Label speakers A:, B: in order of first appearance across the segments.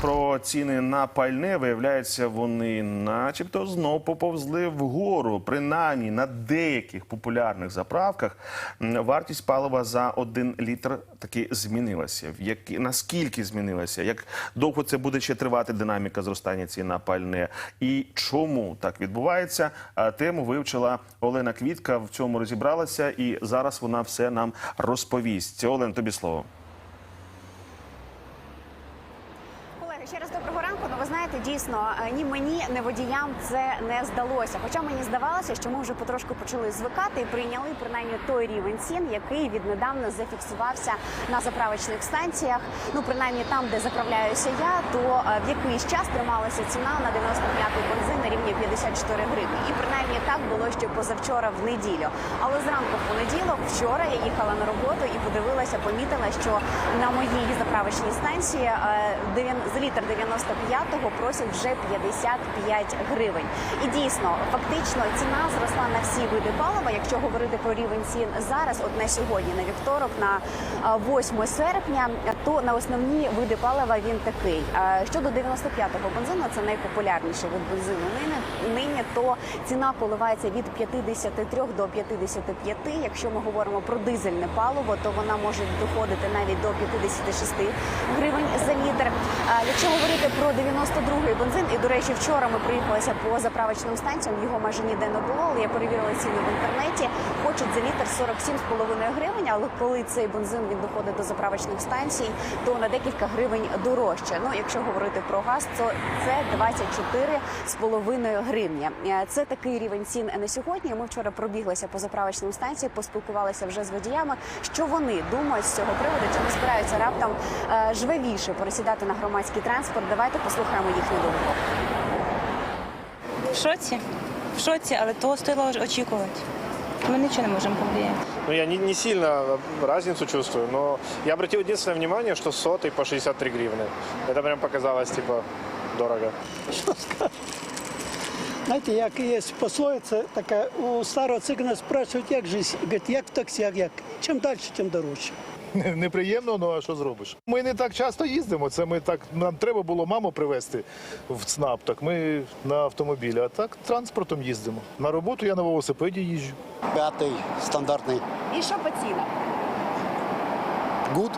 A: Про ціни на пальне виявляється, вони, начебто, знов поповзли вгору. Принаймні на деяких популярних заправках вартість палива за один літр таки змінилася. Які наскільки змінилася? Як довго це буде ще тривати динаміка зростання цін на пальне? І чому так відбувається? Тему вивчила Олена Квітка. В цьому розібралася, і зараз вона все нам розповість. Олен, тобі слово.
B: Колеги, ще раз доброго ранку. Ну дійсно е, ні мені, ні водіям це не здалося. Хоча мені здавалося, що ми вже потрошку почали звикати і прийняли принаймні той рівень цін, який віднедавна зафіксувався на заправочних станціях. Ну принаймні там, де заправляюся я, то е, в якийсь час трималася ціна на 95-й бензин на рівні 54 гривні. І принаймні так було ще позавчора в неділю. Але зранку в понеділок, вчора я їхала на роботу і подивилася, помітила, що на моїй заправочній станції е, за літр 95-го просять вже 55 гривень. І дійсно, фактично, ціна зросла на всі види палива. Якщо говорити про рівень цін зараз, от на сьогодні, на вівторок, на е, 8 серпня, то на основні види палива він такий. Щодо 95-го бензину, це найпопулярніший вид бензину. Нині то ціна коливається від 53 до 55. Якщо ми говоримо про дизельне паливо, то вона може доходити навіть до 56 гривень за літр. Якщо говорити про 92-й бензин, і до речі, вчора ми приїхалися по заправочним станціям, його майже ніде не було, але я перевірила ціни в інтернеті. Хочуть за літр 47,5 гривень, але коли цей бензин він доходить до заправочних станцій, то на декілька гривень дорожче. Ну, якщо говорити про газ, то це 24,5 гривні. Е, Це такий рівень цін на сьогодні. Ми вчора пробіглися по заправочним станціям, поспілкувалися вже з водіями. Що вони думають з цього приводу? Чи не збираються раптом е, жвавіше пересідати на громадський транспорт? Давайте послухаємо їхню думку.
C: В шоці. В шоці, але того стоило очікувати. Ми нічого не можемо повлияти.
D: Ну, я не, не сильно разницу чувствую, но я обратил единственное внимание, что сотый по 63 гривны. Это прям показалось, типа, дорого.
E: Знаєте, як є пословиця така, у старого цигана спрашують, як же, говорить, як в таксі, як, як. Чим далі, тим дорожче.
F: Не- Неприємно, ну а що зробиш? Ми не так часто їздимо. Це ми так нам треба було маму привезти в ЦНАП. Так ми на автомобілі, а так транспортом їздимо. На роботу я на велосипеді їжджу.
G: П'ятий стандартний
B: І що по цінах?
G: гуд.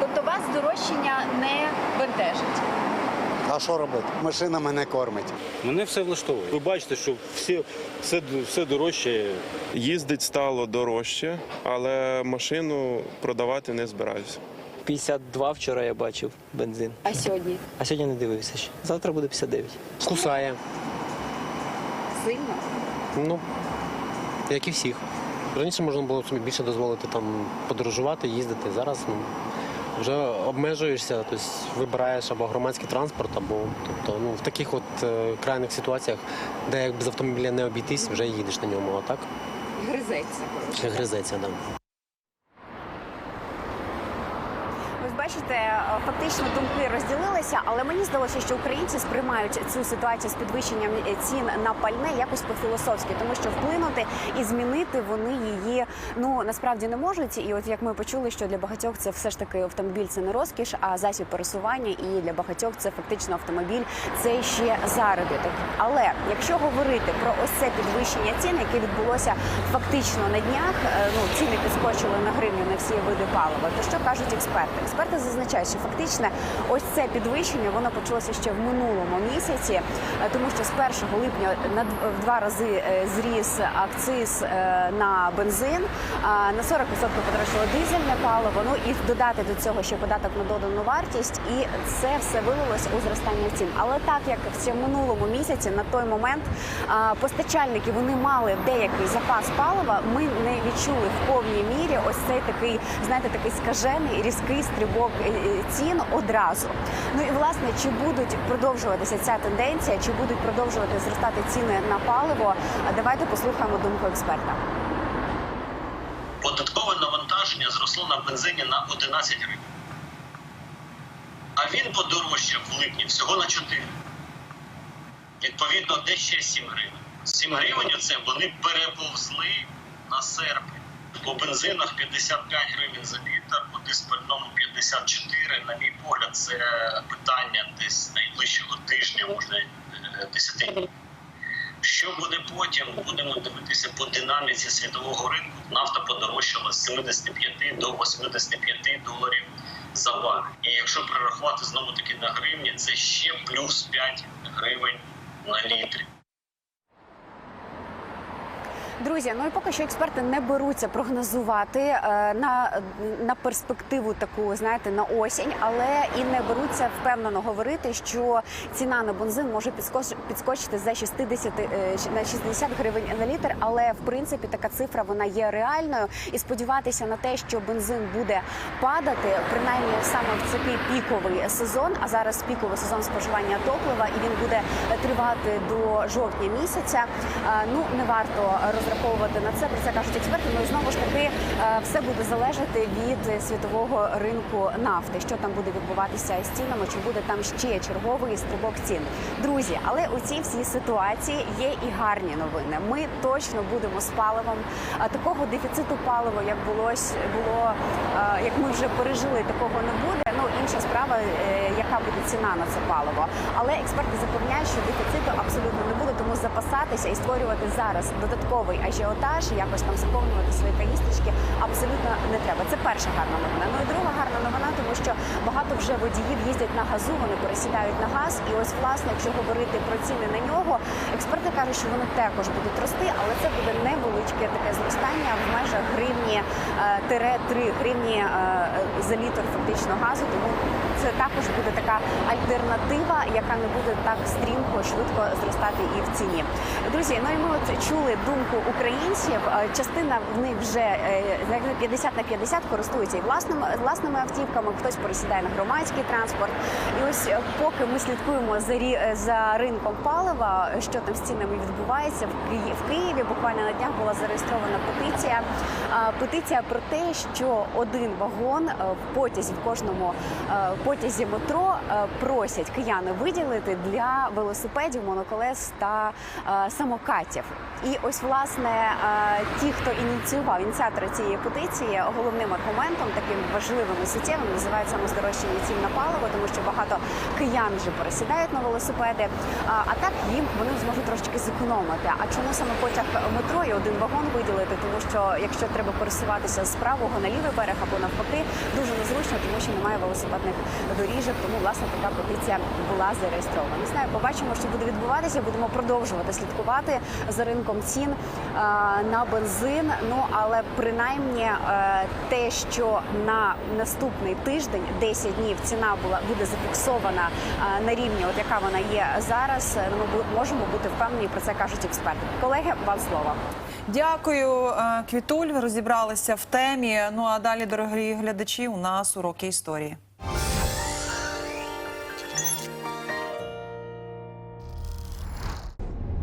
B: Тобто вас здорожчання не бентежить?
G: А що робити? Машина мене кормить.
H: Мене все влаштовує. Ви бачите, що всі, все, все дорожче.
I: Їздить стало дорожче, але машину продавати не збираюся.
J: 52 вчора я бачив бензин.
B: А сьогодні
J: А сьогодні не дивився ще. Завтра буде 59. Кусає.
B: сильно?
J: Ну, як і всіх. Раніше можна було собі більше дозволити там подорожувати, їздити. Зараз ну, вже обмежуєшся, тобто вибираєш або громадський транспорт, або тобто, ну, в таких от е, крайних ситуаціях, де як без автомобіля не обійтись, вже їдеш на ньому, а так
B: Гризеться.
J: гризеться. Да.
B: Ви ж бачите, е, фактично думки розділилися, але мені здалося, що українці сприймають цю ситуацію з підвищенням цін на пальне якось по-філософськи, тому що вплинути і змінити вони її ну насправді не можуть. І от як ми почули, що для багатьох це все ж таки автомобіль це не розкіш, а засіб пересування. І для багатьох це фактично автомобіль, це ще заробіток. Але якщо говорити про ось це підвищення цін, яке відбулося фактично на днях, е, ну ціни підскочили на гривню на всі види палива. То що кажуть експерти? Експерти зазначають, що фактично ось це підвищення воно почалося ще в минулому місяці, е, тому що з 1 липня на в два рази е, зріс акциз е, на бензин, на 40% подорожчало дизельне паливо. Ну і додати до цього ще податок на додану вартість, і це все вилилося у зростання цін. Але так як в минулому місяці на той момент постачальники вони мали деякий запас палива, ми не відчули в повній мірі ось цей такий, знаєте, такий скажений різкий стрибок е, е, цін одразу. Ну і власне, чи будуть продовжуватися ця тенденція, чи будуть продовжувати зростати ціни на паливо? Давайте послухаємо думку експерта.
K: податкове навантаження зросло на бензині на 11 гривень. А він подорожчав в липні всього на 4. Відповідно, де ще 7 гривень. 7 гривень це вони переповзли на серпень. По бензинах 55 гривень за літр, по диспальному 54. На мій погляд, це питання десь найближчого тижня, можна е, 10 днів. Що буде потім? Будемо дивитися по динаміці світового ринку. Нафта подорожчала з 75 до 85 доларів за бар. І якщо перерахувати знову таки на гривні, це ще плюс 5 гривень на літрі.
B: Друзі, ну і поки що експерти не беруться прогнозувати е, на, на перспективу таку, знаєте, на осінь, але і не беруться впевнено говорити, що ціна на бензин може підскоч- підскочити за 60, е, на 60 гривень на літр. Але в принципі така цифра вона є реальною. І сподіватися на те, що бензин буде падати, принаймні саме в такий піковий сезон. А зараз піковий сезон споживання топлива, і він буде тривати до жовтня місяця. Е, Ну не варто розраховувати на це. Про це кажуть експерти. Ну і знову ж таки е, все буде залежати від світового ринку нафти, що там буде відбуватися з цінами, чи буде там ще черговий стрибок цін. Друзі, але у цій всій ситуації є і гарні новини. Ми точно будемо з паливом. Такого дефіциту палива, як було було, е, як ми вже пережили, такого не буде. Інша справа, е, яка буде ціна на це паливо. Але експерти запевняють, що дефіциту абсолютно не буде, тому запасатися і створювати зараз додатковий ажіотаж, якось там заповнювати свої каністрочки абсолютно не треба. Це перша гарна новина. Ну і друга гарна новина, тому що багато вже водіїв їздять на газу, вони пересідають на газ. І ось власне, якщо говорити про ціни на нього, експерти кажуть, що вони також будуть рости, але це буде невеличке таке гривні е, тире 3 гривні е, за літр фактично газу. Тому це також буде така альтернатива, яка не буде так стрімко швидко зростати і в ціні. Друзі, ну і ми от чули думку українців. Е, Частина в них вже е, 50 на 50 користуються і власними власними автівками. Хтось пересідає на громадський транспорт. І ось е, поки ми слідкуємо за рі- е, за ринком палива, що там з цінами відбувається в Києві. В Києві буквально на днях була зареєстрована петиція. Петиція про те, що один вагон е, в потязі в кожному е, потязі метро е, просять кияни виділити для велосипедів, моноколес та е, самокатів. І ось власне е, ті, хто ініціював ініціатори цієї петиції, головним аргументом, таким важливим і суттєвим, називають саме цін на паливо, тому що багато киян вже пересідають на велосипеди. А так їм вони зможуть трошечки зекономити. А чому саме потяг метро і один вагон виділити? Тому що якщо треба пересуватися з правого на лівий берег або навпаки, дуже незручно, тому що немає велосипедних доріжок. Тому власне така петиція була зареєстрована. Не знаю, побачимо, що буде відбуватися. Будемо продовжувати слідкувати за ринком цін е, на бензин. Ну але принаймні е, те, що на наступний тиждень 10 днів ціна була буде зафіксована е, на рівні, от яка вона є зараз. е, Ми можемо бути впевнені про це кажуть експерти. Колеги, вам слово.
L: Дякую, Квітуль. Розібралися в темі. Ну а далі, дорогі глядачі, у нас уроки історії.